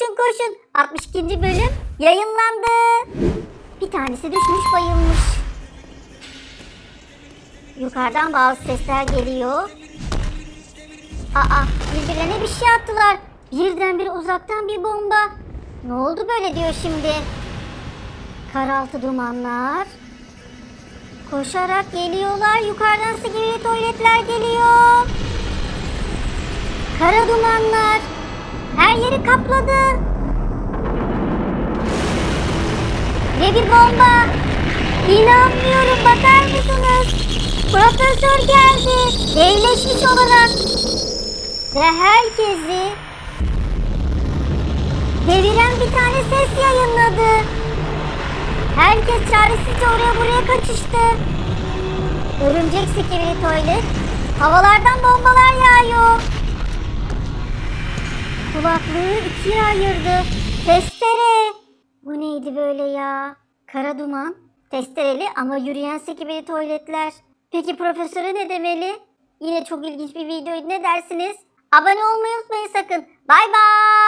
Koşun koşun. 62. bölüm yayınlandı. Bir tanesi düşmüş bayılmış. Yukarıdan bazı sesler geliyor. Aa birbirlerine bir şey attılar. Birdenbire uzaktan bir bomba. Ne oldu böyle diyor şimdi. Karaltı dumanlar. Koşarak geliyorlar. Yukarıdan sigara tuvaletler geliyor. Kara dumanlar. Her yeri kapladı. Ve bir bomba. İnanmıyorum bakar mısınız? Profesör geldi. Devleşmiş olarak. Ve herkesi deviren bir tane ses yayınladı. Herkes çaresizce oraya buraya kaçıştı. Örümcek sikiri tuvalet. Havalardan bombalar yağıyor. Kulaklığı ikiye ayırdı. Testere. Bu neydi böyle ya? Kara duman. Testereli ama yürüyen sikibili tuvaletler. Peki profesöre ne demeli? Yine çok ilginç bir videoydu ne dersiniz? Abone olmayı unutmayın sakın. Bay bay.